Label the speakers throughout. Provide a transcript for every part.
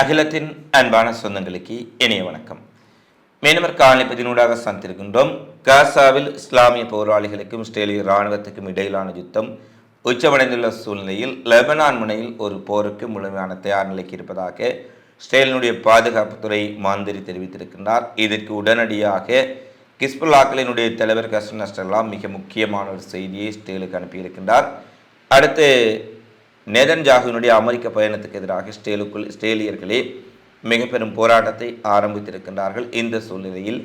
Speaker 1: அகிலத்தின் அன்பான சொந்தங்களுக்கு இணைய வணக்கம். மேனமர் காலனிப்பதினூடாக சந்திருக்கின்றோம் காசாவில் இஸ்லாமிய போராளிகளுக்கும் இஸ்ரேலிய இராணுவத்துக்கும் இடையிலான யுத்தம் உச்சமடைந்துள்ள சூழ்நிலையில் லெபனான் முனையில் ஒரு போருக்கு முழுமையான தயார் நிலைக்கு இருப்பதாக இஸ்ரேலினுடைய பாதுகாப்புத்துறை மாந்திரி தெரிவித்திருக்கின்றார். இதற்கு உடனடியாக கிஸ்புல்லாக்களினுடைய தலைவர் கஸ்டன் நஸ்டர்லாம் மிக முக்கியமான ஒரு செய்தியை இஸ்ரேலுக்கு அனுப்பியிருக்கின்றார். அடுத்து நெதன்ஜாகுவினுடைய அமெரிக்க பயணத்துக்கு எதிராக ஸ்டேலுக்குள் ஸ்டேலியர்களே மிக பெரும் போராட்டத்தை ஆரம்பித்திருக்கின்றார்கள். இந்த சூழ்நிலையில்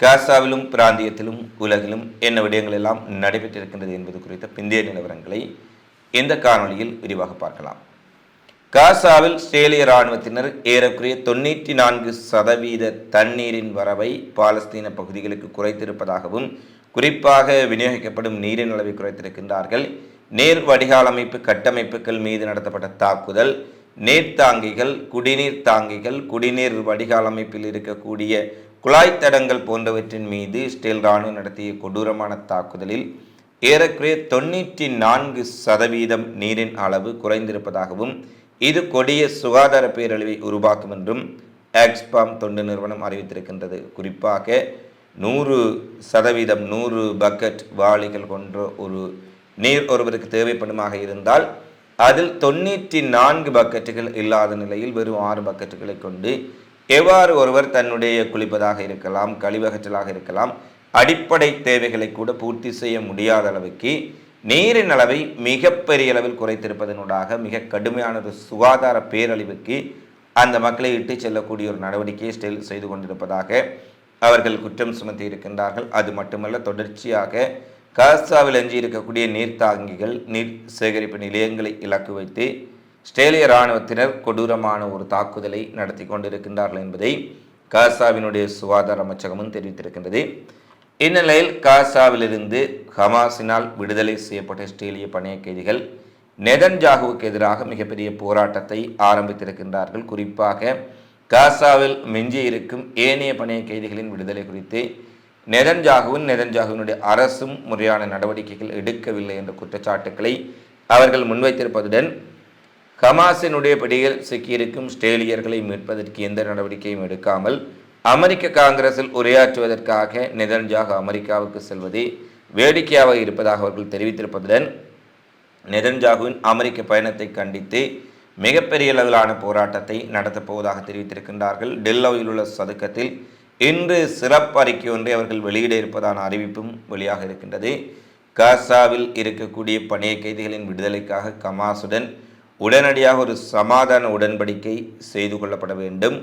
Speaker 1: காசாவிலும் பிராந்தியத்திலும் உலகிலும் என்ன விடயங்கள் எல்லாம் நடைபெற்றிருக்கின்றது என்பது குறித்த பிந்தைய நிலவரங்களை இந்த காணொளியில் விரிவாக பார்க்கலாம். காசாவில் ஸ்ட்ரேலிய இராணுவத்தினர் ஏறக்குறைய தொண்ணூற்றி நான்கு சதவீத தண்ணீரின் வரவை பாலஸ்தீன பகுதிகளுக்கு குறைத்திருப்பதாகவும் குறிப்பாக விநியோகிக்கப்படும் நீரின் அளவை குறைத்திருக்கின்றார்கள். நீர் வடிகால் அமைப்பு கட்டமைப்புகள் மீது நடத்தப்பட்ட தாக்குதல் நீர்த்தாங்கிகள் குடிநீர் தாங்கிகள் குடிநீர் வடிகால் அமைப்பில் இருக்கக்கூடிய குழாய் தடங்கள் போன்றவற்றின் மீது ஸ்டேல் ராணுவம் நடத்திய கொடூரமான தாக்குதலில் ஏறக்குறைய தொண்ணூற்றி நான்கு சதவீதம் நீரின் அளவு குறைந்திருப்பதாகவும் இது கொடிய சுகாதார பேரழிவை உருவாக்கும் என்றும் ஆக்ஸ்பாம் தொண்டு நிறுவனம் அறிவித்திருக்கின்றது. குறிப்பாக நூறு சதவீதம் நூறு பக்கெட் வாளிகள் கொன்ற ஒரு நீர் ஒருவருக்கு தேவைப்படுமாக இருந்தால் அதில் தொண்ணூற்றி நான்கு பக்கெட்டுகள் இல்லாத நிலையில் வெறும் ஆறு பக்கெட்டுகளை கொண்டு எவ்வாறு ஒருவர் தன்னுடைய குளிப்பதாக இருக்கலாம் கழிவகற்றலாக இருக்கலாம் அடிப்படை தேவைகளை கூட பூர்த்தி செய்ய முடியாத அளவுக்கு நீரின் அளவை மிகப்பெரிய அளவில் குறைத்திருப்பதனூடாக மிக கடுமையான ஒரு சுகாதார பேரழிவுக்கு அந்த மக்களை இட்டு செல்லக்கூடிய ஒரு நடவடிக்கையை ஸ்டெல் செய்து கொண்டிருப்பதாக அவர்கள் குற்றம் சுமத்தி இருக்கின்றார்கள் அது மட்டுமல்ல தொடர்ச்சியாக காசாவில் எஞ்சி இருக்கக்கூடிய நீர்த்தாங்கிகள் நீர் சேகரிப்பு நிலையங்களை இலக்கு வைத்து ஸ்ட்ரேலிய இராணுவத்தினர் கொடூரமான ஒரு தாக்குதலை நடத்தி கொண்டிருக்கின்றார்கள் என்பதை காசாவினுடைய சுகாதார அமைச்சகமும் தெரிவித்திருக்கின்றது. இந்நிலையில் காசாவிலிருந்து ஹமாஸினால் விடுதலை செய்யப்பட்ட இஸ்ரேலிய பணைய கைதிகள் நெதன்ஜாகுவுக்கு எதிராக மிகப்பெரிய போராட்டத்தை ஆரம்பித்திருக்கின்றார்கள். குறிப்பாக காசாவில் மிஞ்சி இருக்கும் ஏனைய பணைய கைதிகளின் விடுதலை குறித்து நெதன்ஜாகுவின் நெதன்ஜாகுவினுடைய அரசும் முறையான நடவடிக்கைகள் எடுக்கவில்லை என்ற குற்றச்சாட்டுக்களை அவர்கள் முன்வைத்திருப்பதுடன் ஹமாஸினுடைய பிடியில் சிக்கியிருக்கும் ஸ்டேலியர்களை மீட்பதற்கு எந்த நடவடிக்கையும் எடுக்காமல் அமெரிக்க காங்கிரஸில் உரையாற்றுவதற்காக நெதன்ஜாகு அமெரிக்காவுக்கு செல்வதே வேடிக்கையாக இருப்பதாக அவர்கள் தெரிவித்திருப்பதுடன் நெதன்ஜாகுவின் அமெரிக்க பயணத்தை கண்டித்து மிகப்பெரிய அளவிலான போராட்டத்தை நடத்தப்போவதாக தெரிவித்திருக்கின்றார்கள். டெல்லோவில் உள்ள சதுக்கத்தில் இன்று சிறப்பு அறிக்கை ஒன்றை அவர்கள் வெளியிட இருப்பதான அறிவிப்பும் வெளியாக இருக்கின்றது. காசாவில் இருக்கக்கூடிய பணிய கைதிகளின் விடுதலைக்காக கமாசுடன் உடனடியாக ஒரு சமாதான உடன்படிக்கை செய்து கொள்ளப்பட வேண்டும்.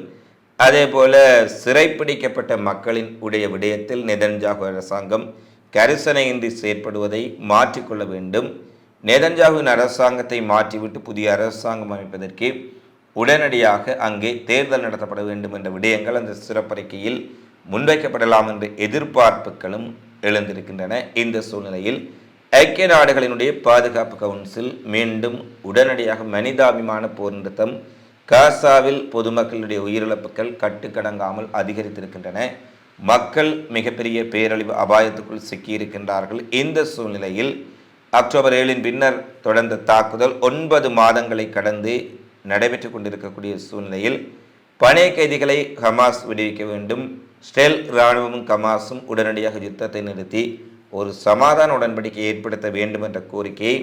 Speaker 1: அதே போல சிறைப்பிடிக்கப்பட்ட மக்களின் உடைய விடயத்தில் நெதன்ஜாகு அரசாங்கம் கரிசனையின்றி செயற்படுவதை மாற்றிக்கொள்ள வேண்டும். நெதன்ஜாகுவின் அரசாங்கத்தை மாற்றிவிட்டு புதிய அரசாங்கம் அமைப்பதற்கு உடனடியாக அங்கே தேர்தல் நடத்தப்பட வேண்டும் என்ற விடயங்கள் அந்த சிறப்பறிக்கையில் முன்வைக்கப்படலாம் என்ற எதிர்பார்ப்புகளும் எழுந்திருக்கின்றன. இந்த சூழ்நிலையில் ஐக்கிய நாடுகளினுடைய பாதுகாப்பு கவுன்சில் மீண்டும் உடனடியாக மனிதாபிமான போர் நிறுத்தம் காசாவில் பொதுமக்களுடைய உயிரிழப்புகள் கட்டுக்கடங்காமல் அதிகரித்திருக்கின்றன. மக்கள் மிகப்பெரிய பேரழிவு அபாயத்துக்குள் சிக்கியிருக்கின்றார்கள். இந்த சூழ்நிலையில் அக்டோபர் ஏழின் பின்னர் தொடர்ந்த தாக்குதல் ஒன்பது மாதங்களை கடந்து நடைபெற்று கொண்டிருக்கக்கூடிய சூழ்நிலையில் பணைய கைதிகளை ஹமாஸ் விடுவிக்க வேண்டும். ஸ்டெல் இராணுவமும் ஹமாஸும் உடனடியாக யுத்தத்தை நிறுத்தி ஒரு சமாதான உடன்படிக்கை ஏற்படுத்த வேண்டும் என்ற கோரிக்கையை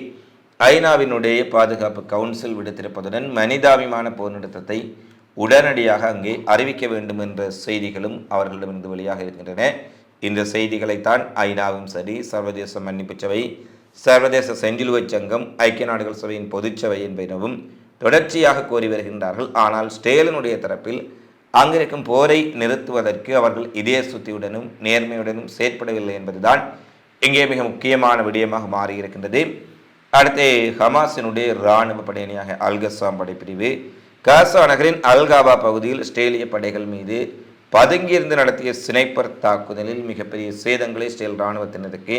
Speaker 1: ஐநாவினுடைய பாதுகாப்பு கவுன்சில் விடுத்திருப்பதுடன் மனிதாபிமான போர் நிறுத்தத்தை உடனடியாக அங்கே அறிவிக்க வேண்டும் என்ற செய்திகளும் அவர்களிடமிருந்து வெளியாக இருக்கின்றன. இந்த செய்திகளைத்தான் ஐநாவும் சரி சர்வதேச மன்னிப்பு சபை சர்வதேச செஞ்சிலுவை சங்கம் ஐக்கிய நாடுகள் சபையின் பொதுச்சபை என்பனவும் தொடர்ச்சியாக கோரி வருகின்றார்கள். ஆனால் ஸ்டேலினுடைய தரப்பில் அங்கிருக்கும் போரை நிறுத்துவதற்கு அவர்கள் இதய சுத்தியுடனும் நேர்மையுடனும் செயற்படவில்லை என்பதுதான் இங்கே மிக முக்கியமான விடயமாக மாறியிருக்கின்றது. அடுத்து ஹமாஸினுடைய இராணுவ படையணியாக அல்கசாம் படைப்பிரிவு காசா நகரின் அல்காபா பகுதியில் ஸ்டேலிய படைகள் மீது பதுங்கியிருந்து நடத்திய சினைப்பர் தாக்குதலில் மிகப்பெரிய சேதங்களை ஸ்டேல் இராணுவத்தினருக்கு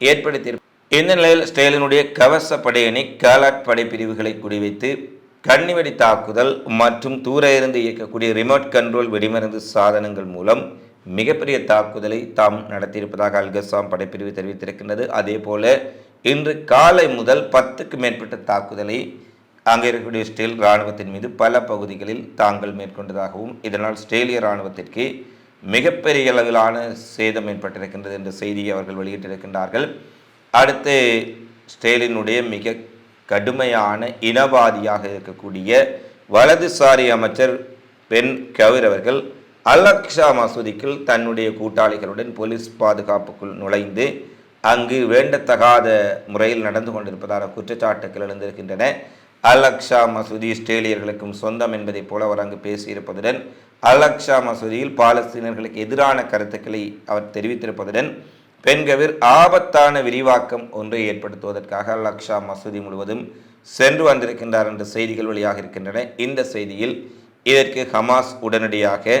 Speaker 1: ஏற்படுத்தி இந்த நிலையில் ஸ்டேலினுடைய கவச படையணி காலாட் படைப்பிரிவுகளை குறிவைத்து கண்ணிவெடி தாக்குதல் மற்றும் தூர இருந்து இயக்கக்கூடிய ரிமோட் கண்ட்ரோல் வெடிமருந்து சாதனங்கள் மூலம் மிகப்பெரிய தாக்குதலை தாம் நடத்தியிருப்பதாக அல்கசாம் படைப்பிரிவு தெரிவித்திருக்கின்றது. அதே போல இன்று காலை முதல் பத்துக்கு மேற்பட்ட தாக்குதலை அங்கே இருக்கக்கூடிய ஸ்டேல் இராணுவத்தின் மீது பல பகுதிகளில் தாங்கள் மேற்கொண்டதாகவும் இதனால் ஸ்டேலிய இராணுவத்திற்கு மிகப்பெரிய அளவிலான சேதம் ஏற்பட்டிருக்கின்றது என்ற செய்தியை அவர்கள் வெளியிட்டிருக்கின்றார்கள். அடுத்து ஸ்டேலினுடைய மிக கடுமையான இனவாதியாக இருக்கக்கூடிய வலதுசாரி அமைச்சர் பென் கவிர் அவர்கள் அலக்ஷா மசூதிக்குள் தன்னுடைய கூட்டாளிகளுடன் போலீஸ் பாதுகாப்புக்குள் நுழைந்து அங்கு வேண்டத்தகாத முறையில் நடந்து கொண்டிருப்பதான குற்றச்சாட்டுகள் எழுந்திருக்கின்றன. அலக்ஷா மசூதி இஸ்ரேலியர்களுக்கும் சொந்தம் என்பதைப் போல அவர் அங்கு பேசியிருப்பதுடன் அலக்ஷா மசூதியில் பாலஸ்தீனர்களுக்கு எதிரான கருத்துக்களை அவர் தெரிவித்திருப்பதுடன் பெண்கவிர் ஆபத்தான விரிவாக்கம் ஒன்றை ஏற்படுத்துவதற்காக அலக்ஷா மசூதி முழுவதும் சென்று வந்திருக்கின்றார் என்ற செய்திகள் வெளியாக இருக்கின்றன. இந்த செய்தியில் இதற்கு ஹமாஸ் உடனடியாக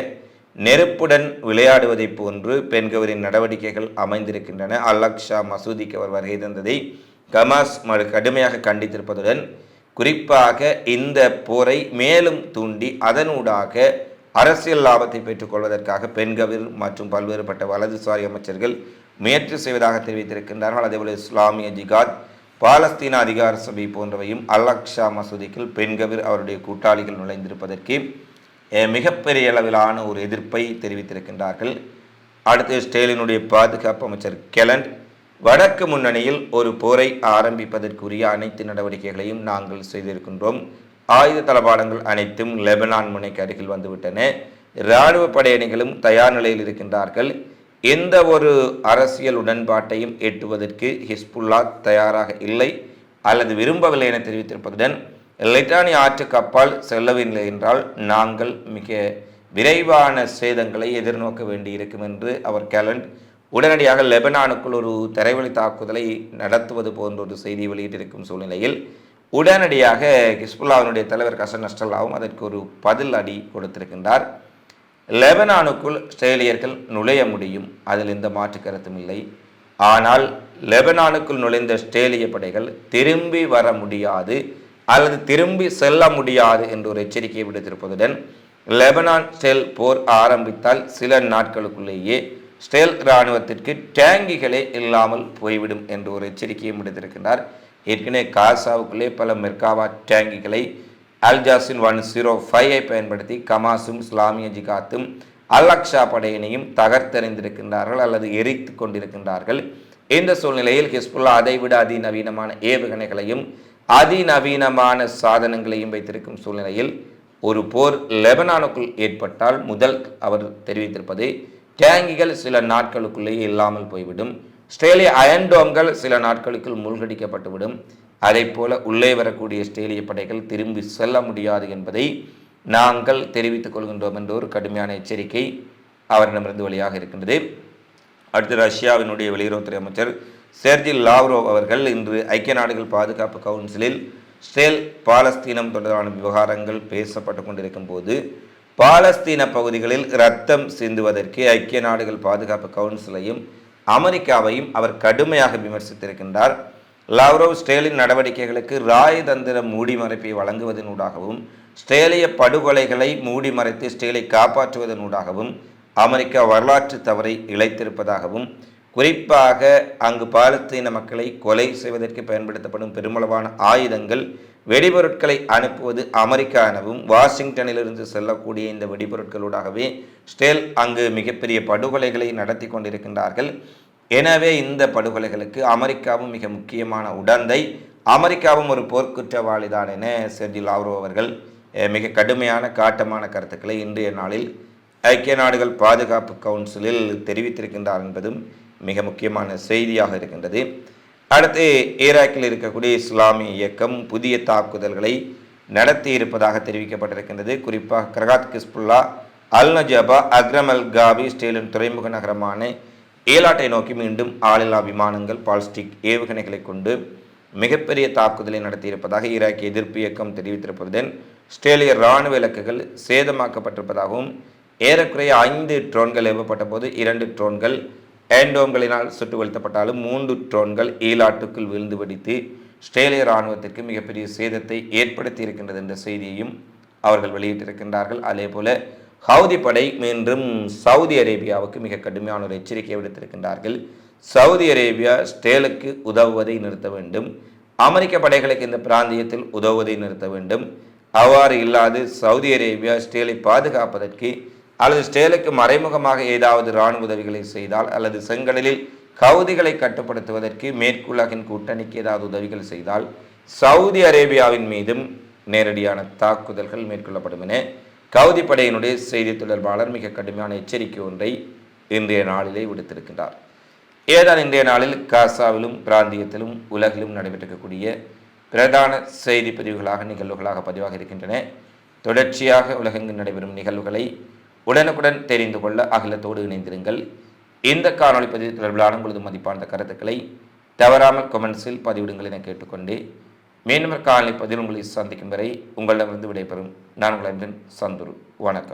Speaker 1: நெருப்புடன் விளையாடுவதைப் போன்று பெண்கவரின் நடவடிக்கைகள் அமைந்திருக்கின்றன. அலக்ஷா மசூதிக்கு அவர் வருகை தந்ததை ஹமாஸ் கடுமையாக கண்டித்திருப்பதுடன் குறிப்பாக இந்த போரை மேலும் தூண்டி அதனூடாக அரசியல் லாபத்தை பெற்றுக்கொள்வதற்காக பெண்கவிர் மற்றும் பல்வேறுபட்ட வலதுசாரி அமைச்சர்கள் முயற்சி செய்வதாக தெரிவித்திருக்கின்றார்கள். அதேபோல இஸ்லாமிய ஜிகாத் பாலஸ்தீன அதிகார சபை போன்றவையும் அலக்ஷா மசூதிக்குள் பெண்கவிர் அவருடைய கூட்டாளிகள் நுழைந்திருப்பதற்கு மிகப்பெரிய அளவிலான ஒரு எதிர்ப்பை தெரிவித்திருக்கின்றார்கள். அடுத்து ஸ்டேலினுடைய பாதுகாப்பு அமைச்சர் கெலண்ட் வடக்கு முன்னணியில் ஒரு போரை ஆரம்பிப்பதற்குரிய அனைத்து நடவடிக்கைகளையும் நாங்கள் செய்திருக்கின்றோம். ஆயுத தளபாடங்கள் அனைத்தும் லெபனான் முனைக்கு அருகில் வந்துவிட்டன. இராணுவ படையணிகளும் தயார் நிலையில் இருக்கின்றார்கள். எந்த ஒரு அரசியல் உடன்பாட்டையும் எட்டுவதற்கு ஹிஸ்புல்லா தயாராக இல்லை அல்லது விரும்பவில்லை என தெரிவித்திருப்பதுடன் லைட்டானி ஆற்றுக்கு அப்பால் செல்லவில்லை என்றால் நாங்கள் மிக விரைவான சேதங்களை எதிர்நோக்க வேண்டியிருக்கும் என்று அவர் கேலண்ட் உடனடியாக லெபனானுக்குள் ஒரு தரைவழி தாக்குதலை நடத்துவது போன்ற ஒரு செய்தி வெளியிட்டிருக்கும் சூழ்நிலையில் உடனடியாக ஹிஸ்புல்லாவினுடைய தலைவர் கசன் நஸ்டல்லாவும் அதற்கு ஒரு பதில் அடி கொடுத்திருக்கின்றார். லெபனானுக்குள் இஸ்ரேலியர்கள் நுழைய முடியும். அதில் எந்த மாற்று கருத்தும் இல்லை. ஆனால் லெபனானுக்குள் நுழைந்த இஸ்ரேலிய படைகள் திரும்பி வர முடியாது அல்லது திரும்பி செல்ல முடியாது என்று ஒரு எச்சரிக்கையை விடுத்திருப்பதுடன் லெபனான் ஸ்டேல் போர் ஆரம்பித்தால் சில நாட்களுக்குள்ளேயே ஸ்டேல் இராணுவத்திற்கு டேங்கிகளே இல்லாமல் போய்விடும் என்று ஒரு எச்சரிக்கையும் விடுத்திருக்கின்றார். ஏற்கனவே காசாவுக்குள்ளே பல மெர்காவா டேங்கிகளை அல்ஜாசின் ஒன் ஜீரோ ஃபைவை பயன்படுத்தி கமாசும் இஸ்லாமிய ஜிகாத்தும் அலக்ஷா படையினையும் தகர்த்தெறிந்திருக்கின்றார்கள் அல்லது எரித்து கொண்டிருக்கின்றார்கள். இந்த சூழ்நிலையில் ஹிஸ்புல்லா அதைவிட அதிநவீனமான ஏவுகணைகளையும் அதிநவீனமான சாதனங்களையும் வைத்திருக்கும் சூழ்நிலையில் ஒரு போர் லெபனானுக்குள் ஏற்பட்டால் முதல் அவர் தெரிவித்திருப்பது டேங்கிகள் சில நாட்களுக்குள்ளேயே இல்லாமல் போய்விடும். ஸ்ட்ரேலிய அயன்டோம்கள் சில நாட்களுக்குள் மூழ்கடிக்கப்பட்டுவிடும். அதை போல உள்ளே வரக்கூடிய ஸ்ட்ரேலிய படைகள் திரும்பி செல்ல முடியாது என்பதை நாங்கள் தெரிவித்துக் கொள்கின்றோம் என்ற ஒரு கடுமையான எச்சரிக்கை அவரிடமிருந்து வழியாக இருக்கின்றது. அடுத்து ரஷ்யாவினுடைய வெளியுறவுத்துறை அமைச்சர் செர்ஜி லாவ்ரோவ் அவர்கள் இன்று ஐக்கிய நாடுகள் பாதுகாப்பு கவுன்சிலில் ஸ்டேல் பாலஸ்தீனம் தொடர்பான விவகாரங்கள் பேசப்பட்டு கொண்டிருக்கும் போது பாலஸ்தீன பகுதிகளில் இரத்தம் சிந்துவதற்கு ஐக்கிய நாடுகள் பாதுகாப்பு கவுன்சிலையும் அமெரிக்காவையும் அவர் கடுமையாக விமர்சித்திருக்கின்றார். லாவ்ரோவ் ஸ்டேலின் நடவடிக்கைகளுக்கு ராயதந்திர மூடிமறைப்பை வழங்குவதனூடாகவும் ஸ்டேலிய படுகொலைகளை மூடி மறைத்து ஸ்டேலை காப்பாற்றுவதனூடாகவும் அமெரிக்கா வரலாற்று தவறை இழைத்திருப்பதாகவும் குறிப்பாக அங்கு பாலஸ்தீன மக்களை கொலை செய்வதற்கு பயன்படுத்தப்படும் பெருமளவான ஆயுதங்கள் வெடிபொருட்களை அனுப்புவது அமெரிக்கா எனவும் வாஷிங்டனிலிருந்து செல்லக்கூடிய இந்த வெடிபொருட்களூடாகவே ஸ்டேல் அங்கு மிகப்பெரிய படுகொலைகளை நடத்தி கொண்டிருக்கின்றார்கள். எனவே இந்த படுகொலைகளுக்கு அமெரிக்காவும் மிக முக்கியமான உடந்தை. அமெரிக்காவும் ஒரு போர்க்குற்றவாளிதான் என செர்ஜி லாவ்ரோ அவர்கள் மிக கடுமையான காட்டமான கருத்துக்களை இன்றைய நாளில் ஐக்கிய நாடுகள் பாதுகாப்பு கவுன்சிலில் தெரிவித்திருக்கின்றார் என்பதும் மிக முக்கியமான செய்தியாக இருக்கின்றது. அடுத்து ஈராக்கில் இருக்கக்கூடிய இஸ்லாமிய இயக்கம் புதிய தாக்குதல்களை நடத்தி இருப்பதாக தெரிவிக்கப்பட்டிருக்கின்றது. குறிப்பாக கிரகாத் Hezbollah al Nujaba Akram al Kaabi Stalin துறைமுக நகரமான ஏலாட்டை நோக்கி மீண்டும் ஆளில்லா விமானங்கள் பால்ஸ்டிக் ஏவுகணைகளை கொண்டு மிகப்பெரிய தாக்குதலை நடத்தியிருப்பதாக ஈராக்கிய எதிர்ப்பு இயக்கம் தெரிவித்திருப்பதுடன் ஆஸ்திரேலிய இராணுவ இலக்குகள் சேதமாக்கப்பட்டிருப்பதாகவும் ஏறக்குறைய ஐந்து ட்ரோன்கள் ஏவப்பட்ட போது இரண்டு ட்ரோன்கள் ஏண்டோம்களினால் சுட்டு வீழ்த்தப்பட்டாலும் மூன்று ட்ரோன்கள் ஈலாட்டுக்குள் விழுந்து வெடித்து ஆஸ்திரேலிய இராணுவத்திற்கு மிகப்பெரிய சேதத்தை ஏற்படுத்தி இருக்கின்றது என்ற செய்தியையும் அவர்கள் வெளியிட்டிருக்கின்றார்கள். அதே போல ஹவுதி படை மீண்டும் சவுதி அரேபியாவுக்கு மிக கடுமையான ஒரு எச்சரிக்கை விடுத்திருக்கின்றார்கள். சவுதி அரேபியா ஸ்டேலுக்கு உதவுவதை நிறுத்த வேண்டும். அமெரிக்க படைகளுக்கு இந்த பிராந்தியத்தில் உதவுவதை நிறுத்த வேண்டும். அவ்வாறு இல்லாது சவுதி அரேபியா ஸ்டேலை பாதுகாப்பதற்கு அல்லது ஸ்டேலுக்கு மறைமுகமாக ஏதாவது இராணுவ உதவிகளை செய்தால் அல்லது செங்கடலில் கவுதிகளை கட்டுப்படுத்துவதற்கு மேற்குலகின் கூட்டணிக்கு ஏதாவது உதவிகள் செய்தால் சவுதி அரேபியாவின் மீதும் நேரடியான தாக்குதல்கள் மேற்கொள்ளப்படும் என கவுதி படையினுடைய செய்தி தொடர்பாளர் மிக கடுமையான எச்சரிக்கை ஒன்றை இன்றைய நாளிலே விடுத்திருக்கின்றார். ஏதான் இன்றைய நாளில் காசாவிலும் பிராந்தியத்திலும் உலகிலும் நடைபெற்றிருக்கக்கூடிய பிரதான செய்தி பதிவுகளாக நிகழ்வுகளாக பதிவாக இருக்கின்றன. தொடர்ச்சியாக உலகெங்கு நடைபெறும் நிகழ்வுகளை உடனுக்குடன் தெரிந்து கொள்ள அகிலத்தோடு இணைந்திருங்கள். இந்த காணொளி பதிவு தொடர்பிலான உங்களது மதிப்பான கருத்துக்களை தவறாமல் கொமெண்ட்ஸில் பதிவிடுங்கள் என கேட்டுக்கொண்டு மீண்டும் காலை பதில் உங்களை சந்திக்கும் வரை உங்களிடமிருந்து விடைபெறும். நான் உங்களின் சந்துரு. வணக்கம்.